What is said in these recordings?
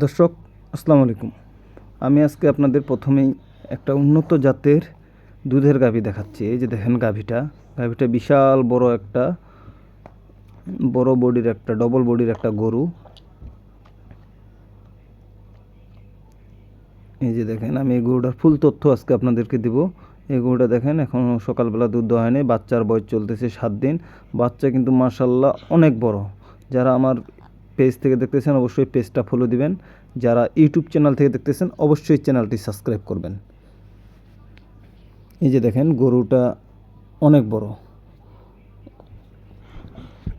দর্শক, আসসালামু আলাইকুম। আমি আজকে আপনাদের প্রথমেই একটা উন্নত জাতের দুধের গাভী দেখাচ্ছি। এই যে দেখেন গাভীটা গাভীটা বিশাল বড় একটা, বড় বডির একটা ডবল বডির একটা গরু। এই যে দেখেন, আমি এই গরুটার ফুল তথ্য আজকে আপনাদেরকে দিব। এই গরুটা দেখেন, এখন সকালবেলা দুধ দেওয়া হয়নি, বাচ্চার বয়স চলতেছে সাত দিন। বাচ্চা কিন্তু মার্শাল্লাহ অনেক বড়। যারা আমার পেজ থেকে দেখতেছেন, অবশ্যই পেজটা ফলো দিবেন। যারা ইউটিউব চ্যানেল থেকে দেখতেছেন, অবশ্যই চ্যানেলটি সাবস্ক্রাইব করবেন। এই যে দেখেন, গরুটা অনেক বড়।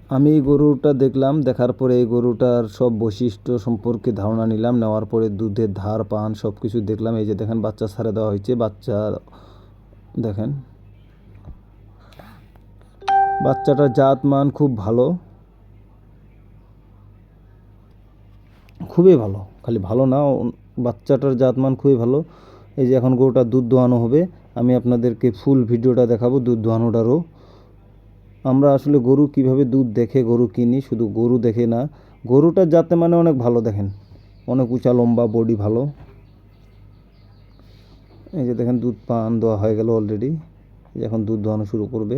আমি এই গরুটা দেখলাম, দেখার পরে এই গরুটার সব বৈশিষ্ট্য সম্পর্কে ধারণা নিলাম, নেওয়ার পরে দুধের ধার, পান সব কিছু দেখলাম। এই যে দেখেন, বাচ্চা ছাড়ে দেওয়া হয়েছে, বাচ্চা, দেখেন। বাচ্চাটার জাত মান খুব ভালো। খুবই ভালো। খালি ভালো না বাচ্চাটার জাতমান খুবই ভালো। এই যে এখন গরুটা দুধ দোয়ানো হবে, আমি আপনাদেরকে ফুল ভিডিওটা দেখাবো দুধ দোয়ানোটারও। আমরা আসলে গরু কীভাবে দুধ দেখে, গরু কিনি, শুধু গরু দেখে না, গরুটার জাতে মানে অনেক ভালো দেখেন। অনেক উঁচা, লম্বা, বডি ভালো। এই যে দেখেন দুধ পান দেওয়া হয়ে গেল অলরেডি এখন দুধ দোয়ানো শুরু করবে।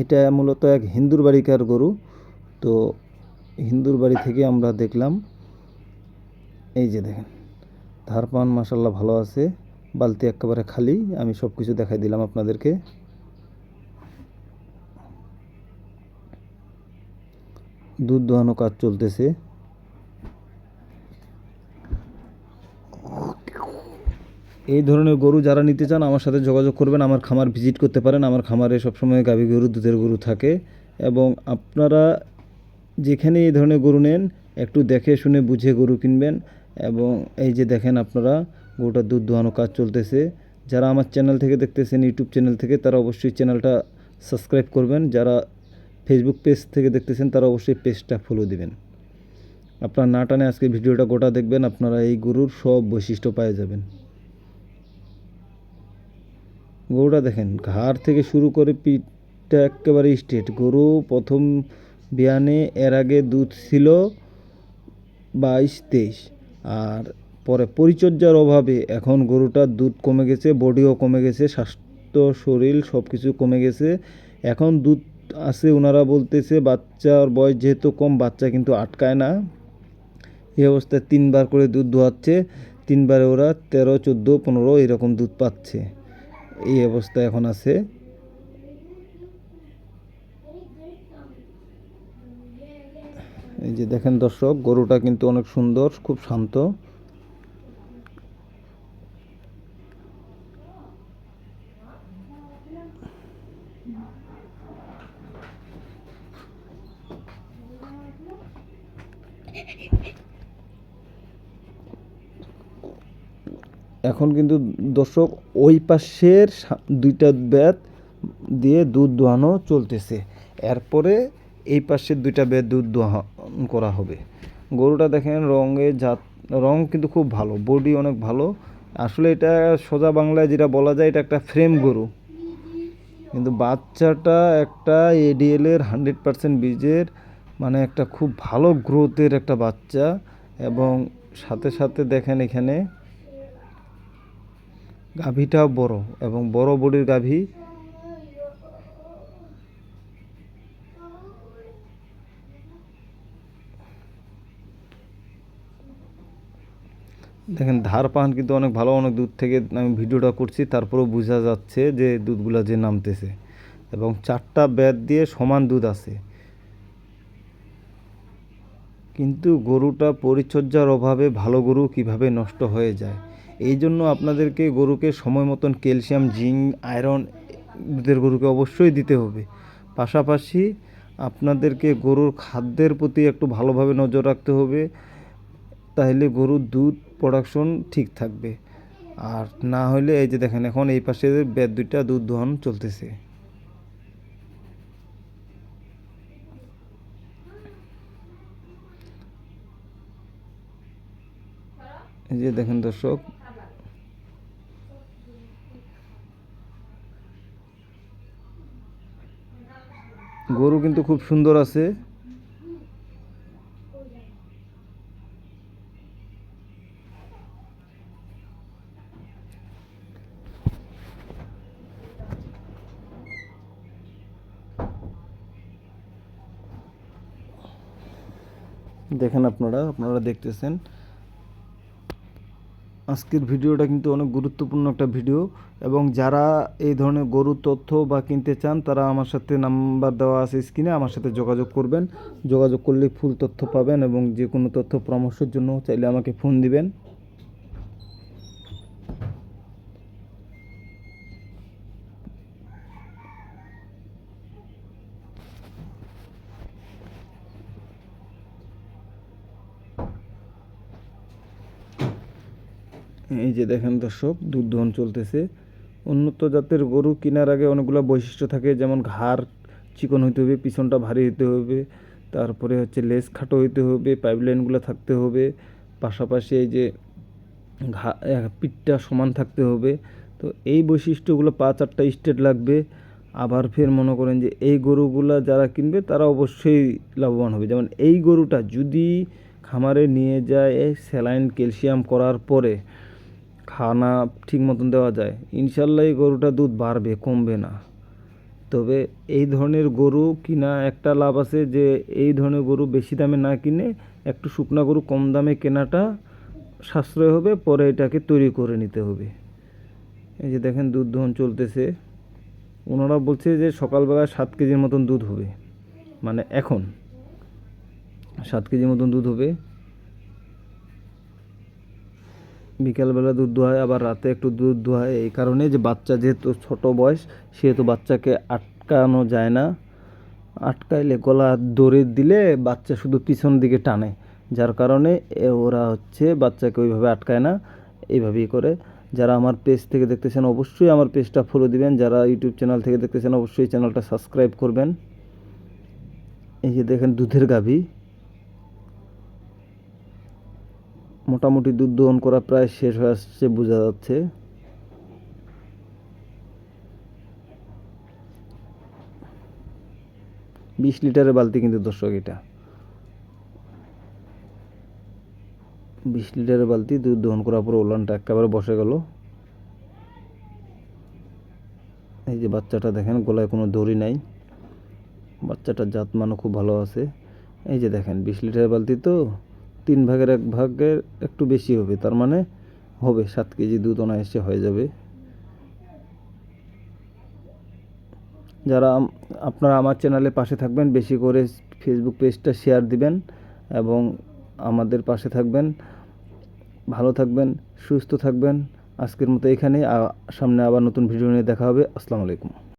এটা মূলত এক হিন্দুর বাড়িকার গরু। তো হিন্দুর বাড়ি থেকে আমরা দেখলাম, এই যে দেখেন ধারপান মাসাল্লাহ ভালো আছে, বালতি একেবারে খালি, আমি সব কিছু দেখাই দিলাম আপনাদেরকে। দুধ দোহানো কাজ চলতেছে। এই ধরনের গরু যারা নিতে চান, আমার সাথে যোগাযোগ করবেন, আমার খামার ভিজিট করতে পারেন। আমার খামারে সবসময় গাভী গরু, দুধের গরু থাকে এবং আপনারা যেখানে এই ধরনের গরু নেন, একটু দেখে শুনে বুঝে গরু কিনবেন এবং এই যে দেখেন আপনারা গরুটার দুধ দোহানো কাজ চলতেছে। যারা আমার চ্যানেল থেকে দেখতেছেন, ইউটিউব চ্যানেল থেকে, তারা অবশ্যই চ্যানেলটা সাবস্ক্রাইব করবেন। যারা ফেসবুক পেজ থেকে দেখতেছেন, তারা অবশ্যই পেজটা ফলো দিবেন। আপনার না টানে আজকে ভিডিওটা গোটা দেখবেন, আপনারা এই গরুর সব বৈশিষ্ট্য পেয়ে যাবেন। গরুটা দেখেন, ঘাড় থেকে শুরু করে পিঠটা একেবারে স্ট্রেট গরু প্রথম বিয়ানে এর আগে দুধ ছিল বাইশ, তেইশ। আর পরে পরিচর্যার অভাবে এখন গরুটার দুধ কমে গেছে, বডিও কমে গেছে, স্বাস্থ্য, শরীর সব কিছু কমে গেছে। এখন দুধ আছে ওনারা বলতেছে বাচ্চার বয়স যেহেতু কম, বাচ্চা কিন্তু আটকায় না। এই অবস্থায় তিনবার করে দুধ দোয়াচ্ছে, তিনবারে ওরা তেরো, চোদ্দ, পনেরো এরকম দুধ পাচ্ছে। এই অবস্থা এখন আছে। এই যে দেখেন দর্শক গরুটা কিন্তু অনেক সুন্দর খুব শান্ত। এখন কিন্তু দর্শক ওই পাশের দুইটা ব্যাত দিয়ে দুধ দোহানো চলতেছে। এরপরে এই পাশের দুইটা ব্যাত দুধ দোহা করা হবে। গরুটা দেখেন রঙে জাত রং কিন্তু খুব ভালো বডি অনেক ভালো। আসলে এটা সোজা বাংলায় যেটা বলা যায়, এটা একটা ফ্রেম গরু। কিন্তু বাচ্চাটা একটা এডিএল এর হান্ড্রেড পার্সেন্ট বীজের মানে একটা খুব ভালো গ্রোথের একটা বাচ্চা। এবং সাথে সাথে দেখেন এখানে গাভীটাও বড় এবং বড় বডির গাভী দেখেন, ধার পান কিন্তু অনেক ভালো, অনেক দূর থেকে আমি ভিডিওটা করছি, তারপরেও বোঝা যাচ্ছে যে দুধগুলো যে নামতেছে। এবং চারটা ব্যাত দিয়ে সমান দুধ আছে। কিন্তু গরুটা পরিচর্যার অভাবে ভালো গরু কীভাবে নষ্ট হয়ে যায়? এই জন্য আপনাদেরকে গরুকে সময় মতন ক্যালসিয়াম, জিঙ্ক, আয়রন দুধের গরুকে অবশ্যই দিতে হবে। পাশাপাশি আপনাদেরকে গরুর খাদ্যের প্রতি একটু ভালোভাবে নজর রাখতে হবে, তাহলে গরুর দুধ প্রোডাকশন ঠিক থাকবে। আর না হলে এই যে দেখেন, এখন এই পাশে বেদ দুইটা দুধ দোহন চলতেছে। এই যে দেখেন দর্শক গরু কিন্তু খুব সুন্দর আছে। দেখেন আপনারা আপনারা দেখতেছেন। আজকের ভিডিওটা কিন্তু অনেক গুরুত্বপূর্ণ একটা ভিডিও এবং যারা এই ধরনের গরুর তথ্য বা কিনতে চান, তারা আমার সাথে নাম্বার দেওয়া আছে স্ক্রিনে, আমার সাথে যোগাযোগ করবেন। যোগাযোগ করলে ফুল তথ্য পাবেন এবং যে কোনো তথ্য পরামর্শের জন্য চাইলে আমাকে ফোন দিবেন। এই যে দেখেন দর্শক, দুধ দহন চলতেছে। উন্নত জাতের গরু কেনার আগে অনেকগুলো বৈশিষ্ট্য থাকে, যেমন ঘাড় চিকন হইতে হবে, পিছনটা ভারী হইতে হবে, তারপরে হচ্ছে লেজ খাটো হইতে হবে, পাইপলাইনগুলো থাকতে হবে, পাশাপাশি এই যে ঘা পিঠটা সমান থাকতে হবে। তো এই বৈশিষ্ট্যগুলো পাঁচ, আটটা স্টেট লাগবে। আবার ফের মনে করেন যে এই গরুগুলা যারা কিনবে, তারা অবশ্যই লাভবান হবে। যেমন এই গরুটা যদি খামারে নিয়ে যায়, স্যালাইন ক্যালসিয়াম করার পরে খানা ঠিক মতন দেওয়া যায়। ইনশাল্লাহ এই গরুটা দুধ বাড়বে, কমবে না। তবে এই ধরনের গরু কিনা একটা লাভ আছে যে, এই ধরনের গরু বেশি দামে না কিনে একটু শুকনা গরু কম দামে কেনাটা সাশ্রয় হবে, পরে এটাকে তৈরি করে নিতে হবে। এই যে দেখেন দুধ দহন চলতেছে। ওনারা বলছে যে সকালবেলা সাত কেজির মতন দুধ হবে। মানে এখন সাত কেজির মতন দুধ হবে। বিকালবেলা দুধ দোয়ায় আবার রাতে একটু দুধ দোয়ায় এই কারণে যে বাচ্চা যেহেতু ছোট বয়স, সেহেতু বাচ্চাকে আটকানো যায় না। আটকাইলে গলা দড়ি দিলে বাচ্চা শুধু পিছন দিকে টানে। যার কারণে ওরা হচ্ছে বাচ্চাকে ওইভাবে আটকায় না। এইভাবেই করে। যারা আমার পেজ থেকে দেখতেছেন, অবশ্যই আমার পেজটা ফলো দিবেন। যারা ইউটিউব চ্যানেল থেকে দেখতেছেন, অবশ্যই চ্যানেলটা সাবস্ক্রাইব করবেন। এই যে দেখেন দুধের গাভী। মোটামুটি দুধ দহন করা প্রায় শেষ হয়ে আসছে, বোঝা যাচ্ছে। বিশ লিটারের বালতি কিন্তু দর্শক এটা। বিশ লিটারের বালতি দুধ দহন করার পর ওলানটা একেবারে বসে গেল। এই যে বাচ্চাটা দেখেন, গলায় কোনো দড়ি নাই। বাচ্চাটার জাত মানও খুব ভালো আছে। এই যে দেখেন, বিশ লিটারের বালতি তো। তিন ভাগের এক ভাগের একটু বেশি হবে, তার মানে হবে সাত কেজি দুধ অনায়াসে হয়ে যাবে। যারা আপনারা আমার চ্যানেলে পাশে থাকবেন, বেশি করে ফেসবুক পেজটা শেয়ার দিবেন এবং আমাদের পাশে থাকবেন। ভালো থাকবেন, সুস্থ থাকবেন। আজকের মতো এখানে সামনে আবার নতুন ভিডিও নিয়ে দেখা হবে। আসসালামু আলাইকুম।